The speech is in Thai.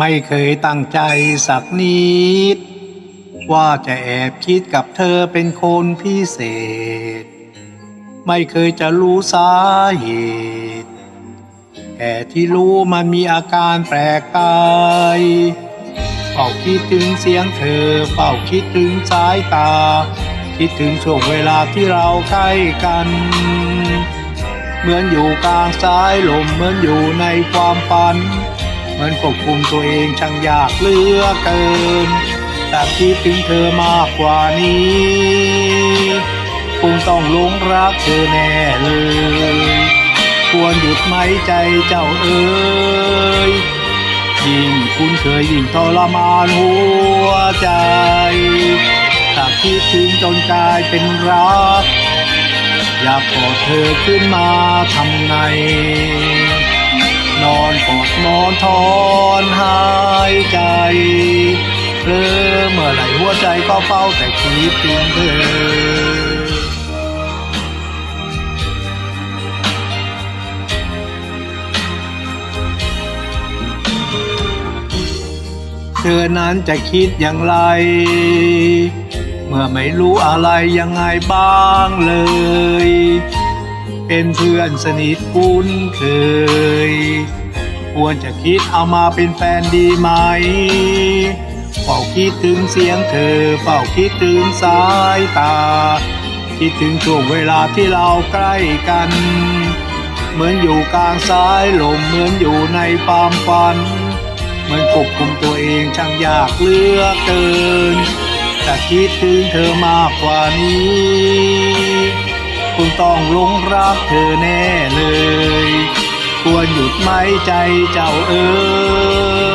ไม่เคยตั้งใจสักนิด ว่าจะแอบคิดกับเธอเป็นคนพิเศษ ไม่เคยจะรู้สาเหตุแต่ที่รู้มันมีอาการแปลกไปเฝ้าคิดถึงเสียงเธอเฝ้าคิดถึงสายตา คิดถึงช่วงเวลาที่เราใกล้กัน เหมือนอยู่กลางสายลมเหมือนอยู่ในความฝัน มือนควบคุมตัวเองช่างยากเหลือเกินแต่คิดถึงเธอมากกว่านี้คงต้องหลงรักเธอแน่เลย ควรหยุดไหมใจเจ้าเอ๋ยยิ่งคุณเคยยิ่งทรมานหัวใจถ้าคิดถึงจนกลายเป็นรัก อยากกอดเธอขึ้นมาทำไง นอนกอดนอนทอนหายใจเพลอเมื่อไหร่หัวใจก็เฝ้าแต่คิดถึงเธอเธอนั้นจะคิดอย่างไร เมื่อไม่รู้อะไรยังไงบ้างเลย เป็นเพื่อนสนิทคุ้นเคย ควรจะคิดเอามาเป็นแฟนดีไหมเฝ้าคิดถึงเสียงเธอเฝ้าคิดถึงสายตา คิดถึงช่วงเวลาที่เราใกล้กัน เหมือนอยู่กลางสายลมเหมือนอยู่ในความฝัน เหมือนควบคุมตัวเองช่างยากเลือเกินแต่คิดถึงเธอมากกว่านี้ คงต้องหลงรักเธอแน่เลย ควรหยุดไหมใจเจ้าเอ๋